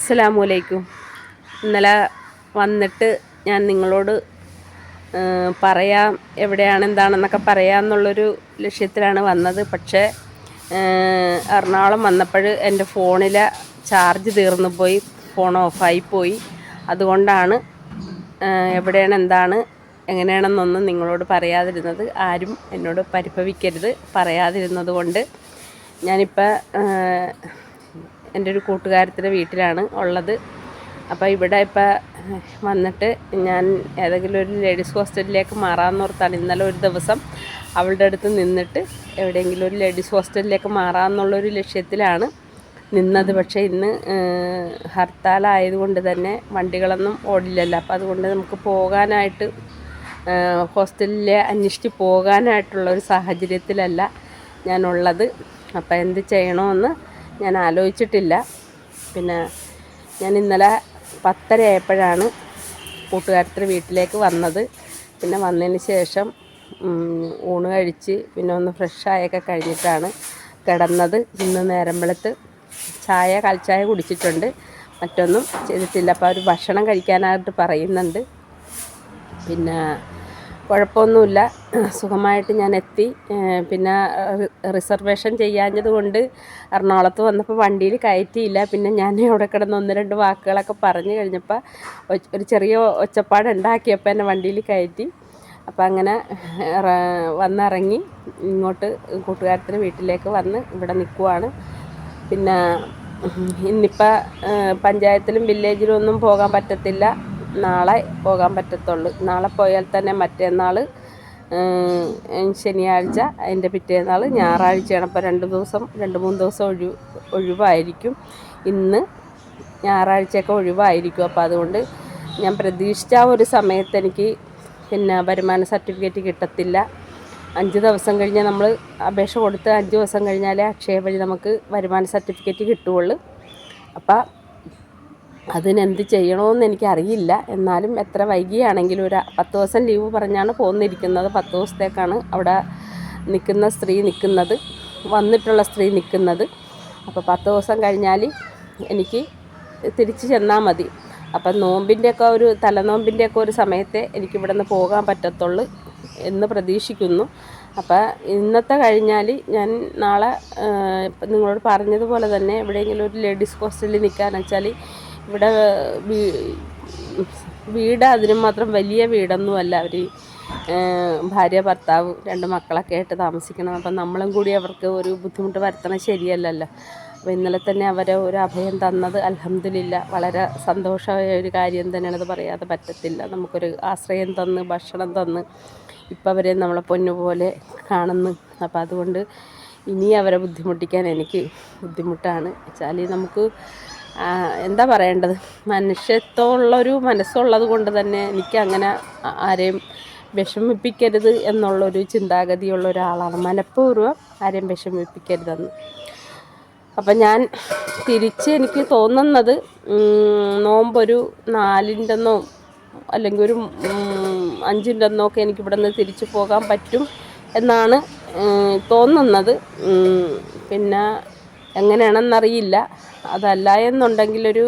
അസ്സലാമലൈക്കും. ഇന്നലെ വന്നിട്ട് ഞാൻ നിങ്ങളോട് പറയാം എവിടെയാണ് എന്താണെന്നൊക്കെ പറയാമെന്നുള്ളൊരു ലക്ഷ്യത്തിലാണ് വന്നത്. പക്ഷേ എറണാകുളം വന്നപ്പോൾ എന്റെ ഫോണിലെ ചാർജ് തീർന്നു പോയി ഫോൺ ഓഫായി പോയി. അതുകൊണ്ടാണ് എവിടെയാണ് എന്താണ് എങ്ങനെയാണെന്നൊന്നും നിങ്ങളോട് പറയാതിരുന്നത്. ആരും എന്നോട് പരിഭവിക്കരുത് പറയാതിരുന്നത് കൊണ്ട് ഞാനിപ്പോൾ എന്റെ ഒരു കൂട്ടുകാരത്തിന്റെ വീട്ടിലാണ് ഉള്ളത്. അപ്പോൾ ഇവിടെ ഇപ്പോൾ വന്നിട്ട് ഞാൻ ഏതെങ്കിലും ഒരു ലേഡീസ് ഹോസ്റ്റലിലേക്ക് മാറാമെന്ന് ഓർത്താണ് ഇന്നലെ ഒരു ദിവസം അവളുടെ അടുത്ത് നിന്നിട്ട് എവിടെയെങ്കിലും ഒരു ലേഡീസ് ഹോസ്റ്റലിലേക്ക് മാറാമെന്നുള്ളൊരു ലക്ഷ്യത്തിലാണ് നിന്നത്. പക്ഷേ ഇന്ന് ഹർത്താലായതുകൊണ്ട് തന്നെ വണ്ടികളൊന്നും ഓടില്ലല്ലോ. അപ്പോൾ അതുകൊണ്ട് നമുക്ക് പോകാനായിട്ട് ഹോസ്റ്റലിലെ അന്വേഷിച്ച് പോകാനായിട്ടുള്ള ഒരു സാഹചര്യത്തിലല്ല ഞാനുള്ളത്. അപ്പോൾ എന്ത് ചെയ്യണമെന്ന് ഞാൻ ആലോചിച്ചിട്ടില്ല. പിന്നെ ഞാൻ ഇന്നലെ പത്തര ആയപ്പോഴാണ് കൂട്ടുകാരത്തിന്റെ വീട്ടിലേക്ക് വന്നത്. പിന്നെ വന്നതിന് ശേഷം ഊണ് കഴിച്ച് പിന്നെ ഒന്ന് ഫ്രഷായൊക്കെ കഴിഞ്ഞിട്ടാണ് കിടന്നത്. ഇന്ന് നേരം വെളുത്ത് ചായ കാൽച്ചായ കുടിച്ചിട്ടുണ്ട്. മറ്റൊന്നും ചെയ്തിട്ടില്ല. അപ്പോൾ അവർ ഭക്ഷണം കഴിക്കാനായിട്ട് പറയുന്നുണ്ട്. പിന്നെ കുഴപ്പമൊന്നുമില്ല. സുഖമായിട്ട് ഞാൻ എത്തി. പിന്നെ റിസർവേഷൻ ചെയ്യാഞ്ഞത് കൊണ്ട് എറണാകുളത്ത് വന്നപ്പോൾ വണ്ടിയിൽ കയറ്റിയില്ല. പിന്നെ ഞാൻ അവിടെ കിടന്ന് ഒന്ന് രണ്ട് വാക്കുകളൊക്കെ പറഞ്ഞു കഴിഞ്ഞപ്പോൾ ഒരു ചെറിയ ഒച്ചപ്പാട് ഉണ്ടാക്കിയപ്പോൾ എന്നെ വണ്ടിയിൽ കയറ്റി. അപ്പോൾ അങ്ങനെ വന്നിറങ്ങി. ഇങ്ങോട്ട് കൂട്ടുകാരത്തിന് വീട്ടിലേക്ക് വന്ന് ഇവിടെ നിൽക്കുവാണ്. പിന്നെ ഇന്നിപ്പോൾ പഞ്ചായത്തിലും വില്ലേജിലും ഒന്നും പോകാൻ പറ്റത്തില്ല. നാളെ പോകാൻ പറ്റത്തുള്ളൂ. നാളെ പോയാൽ തന്നെ മറ്റന്നാൾ ശനിയാഴ്ച അതിന്റെ പിറ്റേന്നാൾ ഞായറാഴ്ചയാണ്. അപ്പോൾ രണ്ട് ദിവസം രണ്ട് മൂന്ന് ദിവസം ഒഴിവ് ഒഴിവായിരിക്കും. ഇന്ന് ഞായറാഴ്ചയൊക്കെ ഒഴിവായിരിക്കും. അപ്പോൾ അതുകൊണ്ട് ഞാൻ പ്രതീക്ഷിച്ച ഒരു സമയത്ത് എനിക്ക് പിന്നെ വരുമാന സർട്ടിഫിക്കറ്റ് കിട്ടത്തില്ല. അഞ്ച് ദിവസം കഴിഞ്ഞാൽ നമ്മൾ അപേക്ഷ കൊടുത്ത് അഞ്ച് ദിവസം കഴിഞ്ഞാലേ അക്ഷയ വഴി നമുക്ക് വരുമാന സർട്ടിഫിക്കറ്റ് കിട്ടുകയുള്ളൂ. അപ്പം അതിനെന്ത് ചെയ്യണമെന്ന് എനിക്കറിയില്ല. എന്നാലും എത്ര വൈകിയാണെങ്കിലും ഒരു പത്ത് ദിവസം ലീവ് പറഞ്ഞാണ് പോന്നിരിക്കുന്നത്. പത്ത് ദിവസത്തേക്കാണ് അവിടെ നിൽക്കുന്ന സ്ത്രീ നിൽക്കുന്നത്. വന്നിട്ടുള്ള സ്ത്രീ നിൽക്കുന്നത്. അപ്പോൾ പത്ത് ദിവസം കഴിഞ്ഞാൽ എനിക്ക് തിരിച്ച് ചെന്നാൽ മതി. അപ്പം നോമ്പിന്റെയൊക്കെ ഒരു തലനോമ്പിന്റെയൊക്കെ ഒരു സമയത്തെ എനിക്ക് ഇവിടെ നിന്ന് പോകാൻ പറ്റത്തുള്ളൂ എന്ന് പ്രതീക്ഷിക്കുന്നു. അപ്പോൾ ഇന്നത്തെ കഴിഞ്ഞാൽ ഞാൻ നാളെ നിങ്ങളോട് പറഞ്ഞതുപോലെ തന്നെ എവിടെയെങ്കിലും ഒരു ലേഡീസ് ഹോസ്റ്റലിൽ നിൽക്കാന്ന് വെച്ചാൽ ഇവിടെ വീട് അതിനും മാത്രം വലിയ വീടൊന്നുമല്ല. അവർ ഭാര്യ ഭർത്താവ് രണ്ട് മക്കളൊക്കെ ആയിട്ട് താമസിക്കണം അപ്പം നമ്മളും കൂടി അവർക്ക് ഒരു ബുദ്ധിമുട്ട് വരുത്തണം ശരിയല്ലല്ലോ. അപ്പോൾ ഇന്നലെ തന്നെ അവരെ ഒരു അഭയം തന്നത് അലഹമില്ല വളരെ സന്തോഷമായ ഒരു കാര്യം തന്നെയാണ് അത് പറയാതെ പറ്റത്തില്ല. നമുക്കൊരു ആശ്രയം തന്ന് ഭക്ഷണം തന്ന് ഇപ്പം അവരെ നമ്മളെ പൊന്നുപോലെ കാണുന്നു. അപ്പോൾ അതുകൊണ്ട് ഇനി അവരെ ബുദ്ധിമുട്ടിക്കാൻ എനിക്ക് ബുദ്ധിമുട്ടാണ്. വെച്ചാൽ നമുക്ക് എന്താ പറയേണ്ടത്? മനുഷ്യത്വമുള്ളൊരു മനസ്സുള്ളത് കൊണ്ട് തന്നെ എനിക്ക് അങ്ങനെ ആരെയും വിഷമിപ്പിക്കരുത് എന്നുള്ളൊരു ചിന്താഗതിയുള്ള ഒരാളാണ്. മനഃപൂർവം ആരെയും വിഷമിപ്പിക്കരുതെന്ന്. അപ്പം ഞാൻ തിരിച്ച് എനിക്ക് തോന്നുന്നത് നോമ്പൊരു നാലിന്റെ ഒന്നോ അല്ലെങ്കിൽ ഒരു അഞ്ചിന്റെ ഒന്നോ ഒക്കെ എനിക്ക് ഇവിടെ നിന്ന് തിരിച്ചു പോകാൻ പറ്റും എന്നാണ് തോന്നുന്നത്. പിന്നെ എങ്ങനെയാണെന്നറിയില്ല. അതല്ല എന്നുണ്ടെങ്കിലൊരു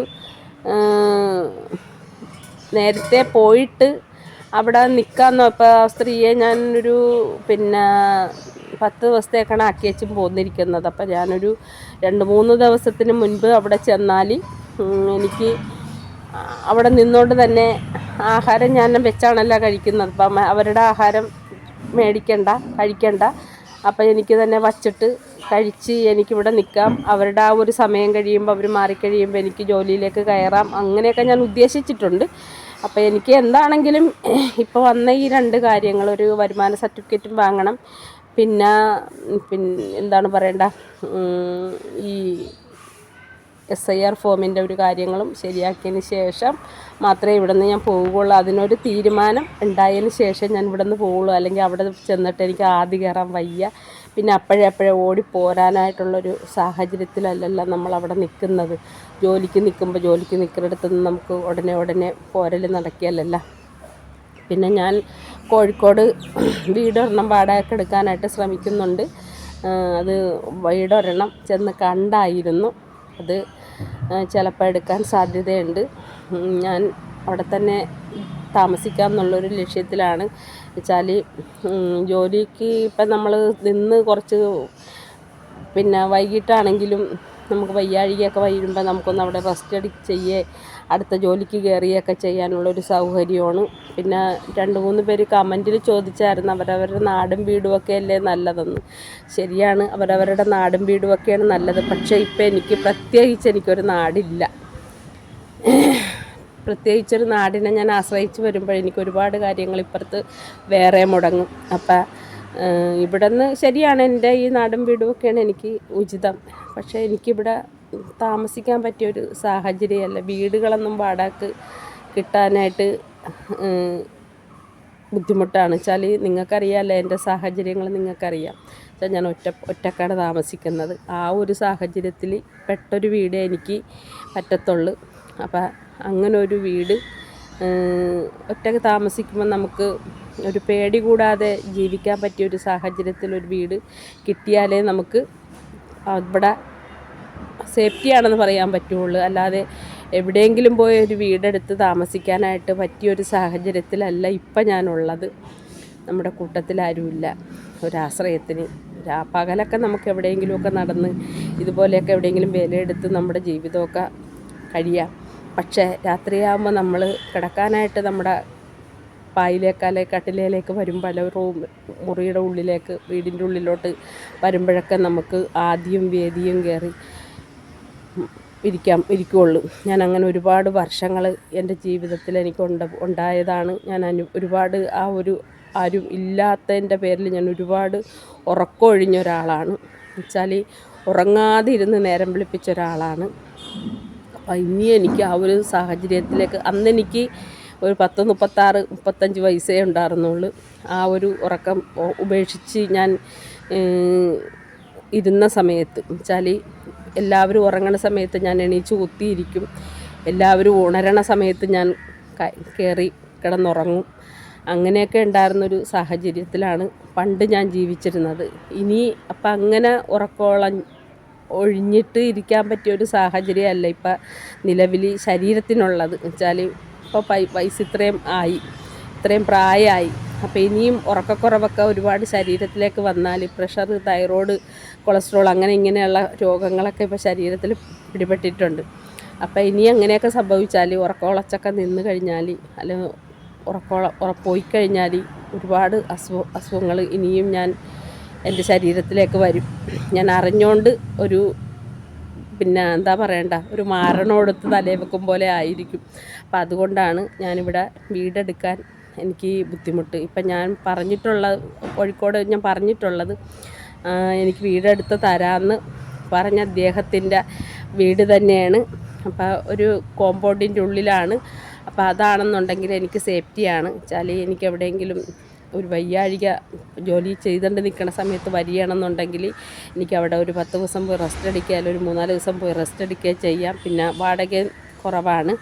നേരത്തെ പോയിട്ട് അവിടെ നിൽക്കാമെന്നോ ഇപ്പോൾ ആ സ്ത്രീയെ ഞാനൊരു പിന്നെ പത്ത് ദിവസത്തേക്കാണ് ആക്കി വെച്ചും പോന്നിരിക്കുന്നത്. അപ്പം ഞാനൊരു രണ്ട് മൂന്ന് ദിവസത്തിന് മുൻപ് അവിടെ ചെന്നാൽ എനിക്ക് അവിടെ നിന്നുകൊണ്ട് തന്നെ ആഹാരം ഞാൻ വെച്ചാണല്ലോ കഴിക്കുന്നത്. അപ്പം അവരുടെ ആഹാരം മേടിക്കണ്ട കഴിക്കണ്ട. അപ്പം എനിക്ക് തന്നെ വച്ചിട്ട് കഴിച്ച് എനിക്കിവിടെ നിൽക്കാം. അവരുടെ ആ ഒരു സമയം കഴിയുമ്പോൾ അവർ മാറിക്കഴിയുമ്പോൾ എനിക്ക് ജോലിയിലേക്ക് കയറാം. അങ്ങനെയൊക്കെ ഞാൻ ഉദ്ദേശിച്ചിട്ടുണ്ട്. അപ്പോൾ എനിക്ക് എന്താണെങ്കിലും ഇപ്പോൾ വന്ന ഈ രണ്ട് കാര്യങ്ങൾ ഒരു വരുമാന സർട്ടിഫിക്കറ്റും വാങ്ങണം. പിന്നെ പിന്നെ എന്താണ് പറയേണ്ട ഈ എസ് ഐ ആർ ഫോമിന്റെ ഒരു കാര്യങ്ങളും ശരിയാക്കിയതിന് ശേഷം മാത്രമേ ഇവിടെ നിന്ന് ഞാൻ പോവുകയുള്ളൂ. അതിനൊരു തീരുമാനം ഉണ്ടായതിന് ശേഷം ഞാൻ ഇവിടെ നിന്ന് പോവുള്ളൂ. അല്ലെങ്കിൽ അവിടെ ചെന്നിട്ട് എനിക്ക് ആദ്യം കയറാൻ വയ്യ. പിന്നെ അപ്പോഴേ അപ്പോഴേ ഓടി പോരാനായിട്ടുള്ളൊരു സാഹചര്യത്തിലല്ലല്ലോ നമ്മളവിടെ നിൽക്കുന്നത്. ജോലിക്ക് നിൽക്കുമ്പോൾ ജോലിക്ക് നിൽക്കുന്നിടത്ത് നിന്ന് നമുക്ക് ഉടനെ ഉടനെ പോരൽ നടക്കിയല്ലല്ല പിന്നെ ഞാൻ കോഴിക്കോട് വീടൊരെണ്ണം വാടകയ്ക്ക് എടുക്കാനായിട്ട് ശ്രമിക്കുന്നുണ്ട്. അത് വീടൊരെണ്ണം ചെന്ന് കണ്ടായിരുന്നു. അത് ചിലപ്പോൾ എടുക്കാൻ സാധ്യതയുണ്ട്. ഞാൻ അവിടെ തന്നെ താമസിക്കാം എന്നുള്ളൊരു ലക്ഷ്യത്തിലാണ് വെച്ചാൽ ജോലിക്ക് ഇപ്പം നമ്മൾ നിന്ന് കുറച്ച് പിന്നെ വൈകിട്ടാണെങ്കിലും നമുക്ക് വയ്യാഴികയൊക്കെ വരുമ്പോൾ നമുക്കൊന്ന് അവിടെ റെസ്റ്റ് അടി ചെയ്യേ അടുത്ത ജോലിക്ക് കയറിയൊക്കെ ചെയ്യാനുള്ളൊരു സൗകര്യമാണ്. പിന്നെ രണ്ട് മൂന്ന് പേര് കമന്റിൽ ചോദിച്ചായിരുന്നു അവരവരുടെ നാടും വീടും ഒക്കെ അല്ലേ നല്ലതെന്ന്? ശരിയാണ് അവരവരുടെ നാടും വീടും ഒക്കെയാണ് നല്ലത്. പക്ഷേ ഇപ്പം എനിക്ക് പ്രത്യേകിച്ച് എനിക്കൊരു നാടില്ല. പ്രത്യേകിച്ചൊരു നാടിനെ ഞാൻ ആശ്രയിച്ച് വരുമ്പോൾ എനിക്ക് ഒരുപാട് കാര്യങ്ങൾ ഇപ്പുറത്ത് വേറെ മുടങ്ങും. അപ്പം ഇവിടെ നിന്ന് ശരിയാണ് എന്റെ ഈ നാടും വീടുമൊക്കെയാണ് എനിക്ക് ഉചിതം. പക്ഷേ എനിക്കിവിടെ താമസിക്കാൻ പറ്റിയൊരു സാഹചര്യമല്ല. വീടുകളൊന്നും വാടക കിട്ടാനായിട്ട് ബുദ്ധിമുട്ടാണ്. വെച്ചാൽ നിങ്ങൾക്കറിയാമല്ലോ എന്റെ സാഹചര്യങ്ങൾ നിങ്ങൾക്കറിയാം. വെച്ചാൽ ഞാൻ ഒറ്റ ഒറ്റക്കാണ് താമസിക്കുന്നത്. ആ ഒരു സാഹചര്യത്തിൽ പെട്ടൊരു വീട് എനിക്ക് പറ്റത്തുള്ളൂ. അപ്പം അങ്ങനെ ഒരു വീട് ഒറ്റയ്ക്ക് താമസിക്കുമ്പോൾ നമുക്ക് ഒരു പേടി കൂടാതെ ജീവിക്കാൻ പറ്റിയ ഒരു സാഹചര്യത്തിൽ ഒരു വീട് കിട്ടിയാലേ നമുക്ക് അവിടെ സേഫ്റ്റി ആണെന്ന് പറയാൻ പറ്റുള്ളൂ. അല്ലാതെ എവിടെയെങ്കിലും പോയി ഒരു വീടെടുത്ത് താമസിക്കാനായിട്ട് പറ്റിയൊരു സാഹചര്യത്തിലല്ല ഇപ്പം ഞാനുള്ളത്. നമ്മുടെ കൂട്ടത്തിൽ ആരുമില്ല. ഒരാശ്രയത്തിന്. പകലൊക്കെ നമുക്ക് എവിടെയെങ്കിലുമൊക്കെ നടന്ന് ഇതുപോലെയൊക്കെ എവിടെയെങ്കിലും വിലയെടുത്ത് നമ്മുടെ ജീവിതമൊക്കെ കഴിയാം. പക്ഷേ രാത്രിയാകുമ്പോൾ നമ്മൾ കിടക്കാനായിട്ട് നമ്മുടെ പായിലേക്കാലെ കട്ടിലേലേക്ക് വരുമ്പോൾ അല്ല റൂം മുറിയുടെ ഉള്ളിലേക്ക് വീടിന്റെ ഉള്ളിലോട്ട് വരുമ്പോഴൊക്കെ നമുക്ക് ആദ്യം വേദിയും കയറി ഇരിക്കാം ഇരിക്കുകയുള്ളൂ ഞാൻ അങ്ങനെ ഒരുപാട് വർഷങ്ങൾ എന്റെ ജീവിതത്തിൽ എനിക്ക് ഉണ്ട ഉണ്ടായതാണ്. ഞാൻ അനു ഒരുപാട് ആ ഒരു ആരും ഇല്ലാത്തതിന്റെ പേരിൽ ഞാൻ ഒരുപാട് ഉറക്കമൊഴിഞ്ഞ ഒരാളാണ്. വെച്ചാൽ ഉറങ്ങാതെ ഇരുന്ന് നേരം വിളിപ്പിച്ച ഒരാളാണ്. അപ്പം ഇനി എനിക്ക് ആ ഒരു സാഹചര്യത്തിലേക്ക് അന്ന് എനിക്ക് ഒരു പത്ത് മുപ്പത്താറ് മുപ്പത്തഞ്ച് വയസ്സേ ഉണ്ടായിരുന്നുള്ളൂ. ആ ഒരു ഉറക്കം ഉപേക്ഷിച്ച് ഞാൻ ഇരുന്ന സമയത്ത് വെച്ചാൽ എല്ലാവരും ഉറങ്ങണ സമയത്ത് ഞാൻ എണീച്ച് കുത്തിയിരിക്കും. എല്ലാവരും ഉണരണ സമയത്ത് ഞാൻ കയറി കിടന്നുറങ്ങും. അങ്ങനെയൊക്കെ ഉണ്ടായിരുന്നൊരു സാഹചര്യത്തിലാണ് പണ്ട് ഞാൻ ജീവിച്ചിരുന്നത്. ഇനി അപ്പം അങ്ങനെ ഉറക്കോളം ഒഴിഞ്ഞിട്ട് ഇരിക്കാൻ പറ്റിയ ഒരു സാഹചര്യമല്ല ഇപ്പം നിലവിൽ ശരീരത്തിനുള്ളത്. വെച്ചാൽ ഇപ്പോൾ പൈ വയസ്സ് ഇത്രയും ആയി ഇത്രയും പ്രായമായി അപ്പോൾ ഇനിയും ഉറക്കക്കുറവൊക്കെ ഒരുപാട് ശരീരത്തിലേക്ക് വന്നാൽ പ്രഷർ തൈറോയ്ഡ് കൊളസ്ട്രോൾ അങ്ങനെ ഇങ്ങനെയുള്ള രോഗങ്ങളൊക്കെ ഇപ്പോൾ ശരീരത്തിൽ പിടിപെട്ടിട്ടുണ്ട്. അപ്പോൾ ഇനി അങ്ങനെയൊക്കെ സംഭവിച്ചാൽ ഉറക്കമുളച്ചൊക്കെ നിന്ന് കഴിഞ്ഞാൽ അല്ലെങ്കിൽ ഉറക്കോള ഉറപ്പോയി പോയി കഴിഞ്ഞാൽ ഒരുപാട് അസുഖ അസുഖങ്ങൾ ഇനിയും ഞാൻ എന്റെ ശരീരത്തിലേക്ക് വരും. ഞാൻ അറിഞ്ഞുകൊണ്ട് ഒരു പിന്നെ എന്താ പറയണ്ട ഒരു മാരണോടുത്ത് തലേ വെക്കും പോലെ ആയിരിക്കും. അപ്പം അതുകൊണ്ടാണ് ഞാനിവിടെ വീടെടുക്കാൻ എനിക്ക് ബുദ്ധിമുട്ട്. ഇപ്പം ഞാൻ പറഞ്ഞിട്ടുള്ള കോഴിക്കോട് ഞാൻ പറഞ്ഞിട്ടുള്ളത് എനിക്ക് വീടെടുത്ത് തരാമെന്ന് പറഞ്ഞ അദ്ദേഹത്തിന്റെ വീട് തന്നെയാണ്. അപ്പോൾ ഒരു കോമ്പൗണ്ടിന്റെ ഉള്ളിലാണ്. അപ്പോൾ അതാണെന്നുണ്ടെങ്കിൽ എനിക്ക് സേഫ്റ്റിയാണ്. വെച്ചാൽ എനിക്ക് എവിടെയെങ്കിലും ഒരു വയ്യാഴിക ജോലി ചെയ്തുകൊണ്ട് നിൽക്കുന്ന സമയത്ത് വരികയാണെന്നുണ്ടെങ്കിൽ എനിക്ക് അവിടെ ഒരു പത്ത് ദിവസം പോയി റെസ്റ്റ് അടിക്കുക അല്ലെങ്കിൽ ഒരു മൂന്നാൽ ദിവസം പോയി റെസ്റ്റ് അടിക്കുക ചെയ്യാം. പിന്നെ വാടക കുറവാണ്.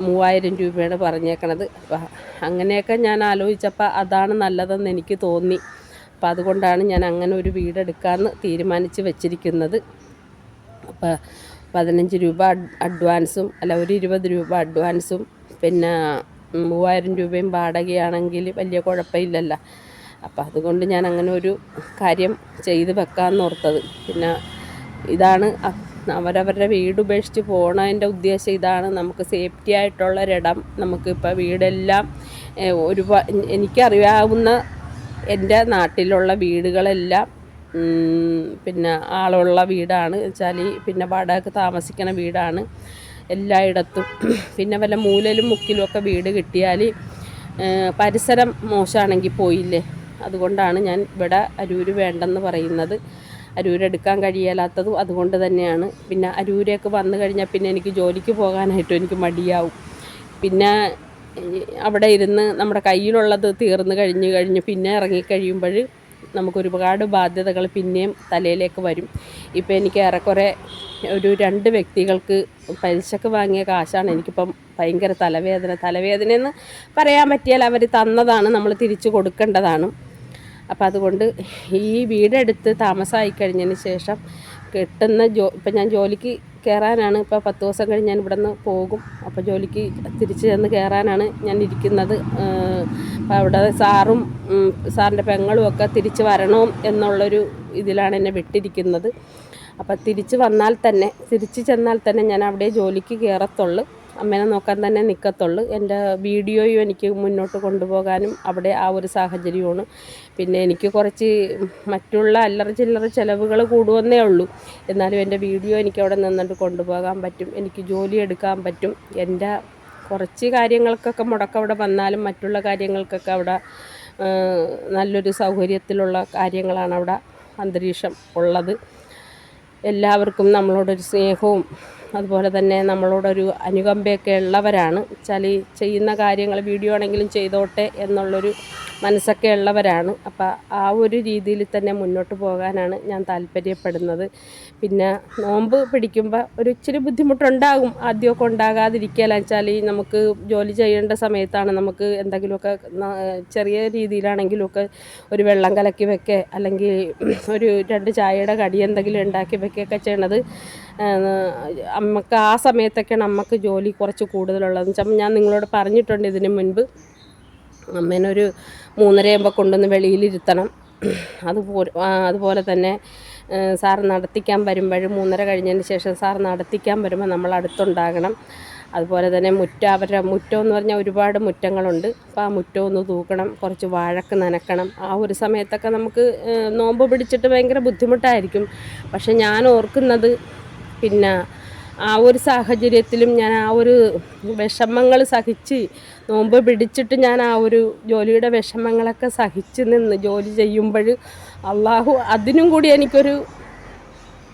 മൂവായിരം രൂപയാണ് പറഞ്ഞേക്കണത്. അപ്പം അങ്ങനെയൊക്കെ ഞാൻ ആലോചിച്ചപ്പോൾ അതാണ് നല്ലതെന്ന് എനിക്ക് തോന്നി. അപ്പം അതുകൊണ്ടാണ് ഞാൻ അങ്ങനെ ഒരു വീടെടുക്കാമെന്ന് തീരുമാനിച്ച് വെച്ചിരിക്കുന്നത്. അപ്പോൾ പതിനഞ്ച് രൂപ അഡ്വാൻസും അല്ല ഒരു ഇരുപത് രൂപ അഡ്വാൻസും പിന്നെ മൂവായിരം രൂപയും വാടകയാണെങ്കിൽ വലിയ കുഴപ്പമില്ലല്ലോ. അപ്പോൾ അതുകൊണ്ട് ഞാൻ അങ്ങനെ ഒരു കാര്യം ചെയ്ത് വെക്കാമെന്ന് ഓർത്തത്. പിന്നെ ഇതാണ് അവരവരുടെ വീട് ഉപേക്ഷിച്ച് പോണതിന്റെ ഉദ്ദേശം ഇതാണ്. നമുക്ക് സേഫ്റ്റി ആയിട്ടുള്ളൊരിടം നമുക്കിപ്പോൾ വീടെല്ലാം ഒരു എനിക്കറിയാവുന്ന എന്റെ നാട്ടിലുള്ള വീടുകളെല്ലാം പിന്നെ ആളുള്ള വീടാണ്. വെച്ചാൽ പിന്നെ വാടകയ്ക്ക് താമസിക്കുന്ന വീടാണ്. എല്ലായിടത്തും. പിന്നെ വല്ല മൂലയിലും മുക്കിലും ഒക്കെ വീട് കിട്ടിയാൽ പരിസരം മോശമാണെങ്കിൽ പോയില്ലേ? അതുകൊണ്ടാണ് ഞാൻ ഇവിടെ അരൂര് വേണ്ടെന്ന് പറയുന്നത്. അരൂരെടുക്കാൻ കഴിയാത്തതും അതുകൊണ്ട് തന്നെയാണ്. പിന്നെ അരൂരേക്ക് വന്നു കഴിഞ്ഞാൽ പിന്നെ എനിക്ക് ജോലിക്ക് പോകാനായിട്ടും എനിക്ക് മടിയാവും. പിന്നെ അവിടെ ഇരുന്ന് നമ്മുടെ കയ്യിലുള്ളത് തീർന്നു കഴിഞ്ഞ് കഴിഞ്ഞ് പിന്നെ ഇറങ്ങിക്കഴിയുമ്പോൾ നമുക്ക് ഒരുപാട് ബാധ്യതകൾ പിന്നെയും തലയിലേക്ക് വരും. ഇപ്പം എനിക്ക് ഏറെക്കുറെ ഒരു രണ്ട് വ്യക്തികൾക്ക് പലിശക്ക് വാങ്ങിയ കാശാണ് എനിക്കിപ്പം ഭയങ്കര തലവേദന. തലവേദന എന്ന് പറയാൻ പറ്റിയാൽ അവർ തന്നതാണ് നമ്മൾ തിരിച്ചു കൊടുക്കേണ്ടതാണ്. അപ്പം അതുകൊണ്ട് ഈ വീടെടുത്ത് താമസമായി കഴിഞ്ഞതിന് ശേഷം കിട്ടുന്ന ജോ ഇപ്പം ഞാൻ ജോലിക്ക് കയറാനാണ്. ഇപ്പോൾ പത്ത് ദിവസം കഴിഞ്ഞ് ഞാൻ ഇവിടെ നിന്ന് പോകും. അപ്പോൾ ജോലിക്ക് തിരിച്ച് ചെന്ന് കയറാനാണ് ഞാൻ ഇരിക്കുന്നത്. അപ്പോൾ അവിടെ സാറും സാറിന്റെ പെങ്ങളും ഒക്കെ തിരിച്ച് വരണം എന്നുള്ളൊരു ഇതിലാണ് എന്നെ വിട്ടിരിക്കുന്നത്. അപ്പോൾ തിരിച്ച് വന്നാൽ തന്നെ തിരിച്ച് ചെന്നാൽ തന്നെ ഞാൻ അവിടെ ജോലിക്ക് കയറത്തുള്ളൂ. അമ്മേനെ നോക്കാൻ തന്നെ നിൽക്കത്തുള്ളൂ എന്റെ വീഡിയോയും എനിക്ക് മുന്നോട്ട് കൊണ്ടുപോകാനും അവിടെ ആ ഒരു സാഹചര്യമാണ്. പിന്നെ എനിക്ക് കുറച്ച് മറ്റുള്ള അല്ലറ ചില്ലറ ചിലവുകൾ കൂടുവന്നേ ഉള്ളൂ. എന്നാലും എന്റെ വീഡിയോ എനിക്ക് അവിടെ നിന്നിട്ട് കൊണ്ടുപോകാൻ പറ്റും. എനിക്ക് ജോലി എടുക്കാൻ പറ്റും. എന്റെ കുറച്ച് കാര്യങ്ങൾക്കൊക്കെ മുടക്കം അവിടെ വന്നാലും മറ്റുള്ള കാര്യങ്ങൾക്കൊക്കെ അവിടെ നല്ലൊരു സൗകര്യത്തിലുള്ള കാര്യങ്ങളാണ് അവിടെ അന്തരീക്ഷം ഉള്ളത്. എല്ലാവർക്കും നമ്മളോടൊരു സ്നേഹവും അതുപോലെ തന്നെ നമ്മളോടൊരു അനുകമ്പയൊക്കെ ഉള്ളവരാണ്. വെച്ചാൽ ചെയ്യുന്ന കാര്യങ്ങൾ വീഡിയോ ആണെങ്കിലും ചെയ്തോട്ടെ എന്നുള്ളൊരു മനസ്സൊക്കെ ഉള്ളവരാണ്. അപ്പോൾ ആ ഒരു രീതിയിൽ തന്നെ മുന്നോട്ട് പോകാനാണ് ഞാൻ താല്പര്യപ്പെടുന്നത്. പിന്നെ നോമ്പ് പിടിക്കുമ്പോൾ ഒരു ഇച്ചിരി ബുദ്ധിമുട്ടുണ്ടാകും. ആദ്യമൊക്കെ ഉണ്ടാകാതിരിക്കുകയല്ല വെച്ചാൽ ഈ നമുക്ക് ജോലി ചെയ്യേണ്ട സമയത്താണ് നമുക്ക് എന്തെങ്കിലുമൊക്കെ ചെറിയ രീതിയിലാണെങ്കിലുമൊക്കെ ഒരു വെള്ളം കലക്കി വെക്കുക അല്ലെങ്കിൽ ഒരു രണ്ട് ചായയുടെ കടി എന്തെങ്കിലും ഉണ്ടാക്കി വെക്കുകയൊക്കെ ചെയ്യണത്. അമ്മയ്ക്ക് ആ സമയത്തൊക്കെയാണ് നമുക്ക് ജോലി കുറച്ച് കൂടുതലുള്ളത്. വെച്ചാൽ ഞാൻ നിങ്ങളോട് പറഞ്ഞിട്ടുണ്ട് ഇതിന് മുൻപ്. അമ്മേനൊരു മൂന്നരയാകുമ്പോൾ കൊണ്ടുവന്ന് വെളിയിലിരുത്തണം. അതുപോലെ അതുപോലെ തന്നെ സാർ നടത്തിക്കാൻ വരുമ്പോഴും മൂന്നര കഴിഞ്ഞതിന് ശേഷം സാർ നടത്തിക്കാൻ വരുമ്പോൾ നമ്മൾ അടുത്തുണ്ടാകണം. അതുപോലെ തന്നെ മുറ്റം അവരുടെ മുറ്റം എന്ന് പറഞ്ഞാൽ ഒരുപാട് മുറ്റങ്ങളുണ്ട്. അപ്പോൾ ആ മുറ്റം ഒന്ന് തൂക്കണം കുറച്ച് വാഴക്ക് നനക്കണം. ആ ഒരു സമയത്തൊക്കെ നമുക്ക് നോമ്പ് പിടിച്ചിട്ട് ഭയങ്കര ബുദ്ധിമുട്ടായിരിക്കും. പക്ഷെ ഞാൻ ഓർക്കുന്നത് പിന്നെ ആ ഒരു സാഹചര്യത്തിലും ഞാൻ ആ ഒരു വിഷമങ്ങൾ സഹിച്ച് നോമ്പ് പിടിച്ചിട്ട് ഞാൻ ആ ഒരു ജോലിയുടെ വിഷമങ്ങളൊക്കെ സഹിച്ച് നിന്ന് ജോലി ചെയ്യുമ്പോൾ അള്ളാഹു അതിനും കൂടി എനിക്കൊരു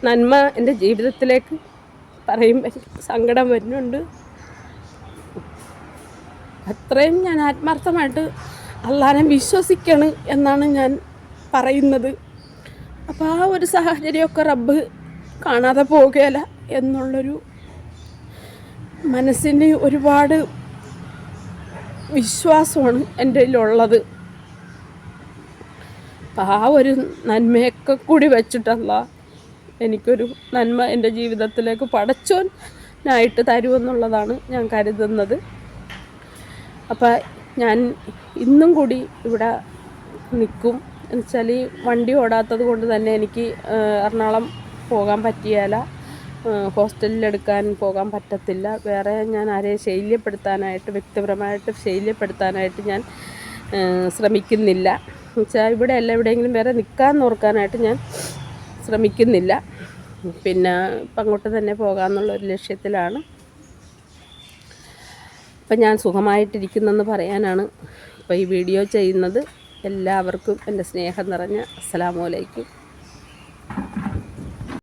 നന്മ എന്റെ ജീവിതത്തിലേക്ക് പറയുമ്പോൾ എനിക്ക് സങ്കടം വരുന്നുണ്ട്. അത്രയും ഞാൻ ആത്മാർത്ഥമായിട്ട് അള്ളാനെ വിശ്വസിക്കണം എന്നാണ് ഞാൻ പറയുന്നത്. അപ്പോൾ ആ ഒരു സാഹചര്യമൊക്കെ റബ്ബ് കാണാതെ പോകുകയില്ല എന്നുള്ളൊരു മനസ്സിന് ഒരുപാട് വിശ്വാസമാണ് എന്റെ ഉള്ളത് അപ്പം ആ ഒരു നന്മയൊക്കെ കൂടി വെച്ചിട്ടല്ല എനിക്കൊരു നന്മ എന്റെ ജീവിതത്തിലേക്ക് പടച്ചോനായിട്ട് തരുമെന്നുള്ളതാണ് ഞാൻ കരുതുന്നത്. അപ്പം ഞാൻ ഇന്നും കൂടി ഇവിടെ നിൽക്കും. എന്നുവെച്ചാൽ വണ്ടി ഓടാത്തത് കൊണ്ട് തന്നെ എനിക്ക് എറണാകുളം പോകാൻ പറ്റിയാല. ഹോസ്റ്റലിലെടുക്കാൻ പോകാൻ പറ്റത്തില്ല. വേറെ ഞാൻ ആരെയും ശല്യപ്പെടുത്താനായിട്ട് വ്യക്തിപരമായിട്ട് ശല്യപ്പെടുത്താനായിട്ട് ഞാൻ ശ്രമിക്കുന്നില്ല. എന്നുവെച്ചാൽ ഇവിടെ അല്ല എവിടെയെങ്കിലും വേറെ നിൽക്കാൻ ഓർക്കാനായിട്ട് ഞാൻ ശ്രമിക്കുന്നില്ല. പിന്നെ ഇപ്പം അങ്ങോട്ട് തന്നെ പോകാമെന്നുള്ളൊരു ലക്ഷ്യത്തിലാണ്. ഇപ്പം ഞാൻ സുഖമായിട്ടിരിക്കുന്നെന്ന് പറയാനാണ് ഇപ്പോൾ ഈ വീഡിയോ ചെയ്യുന്നത്. എല്ലാവർക്കും എന്റെ സ്നേഹം നിറഞ്ഞ അസ്സലാമു അലൈക്കും.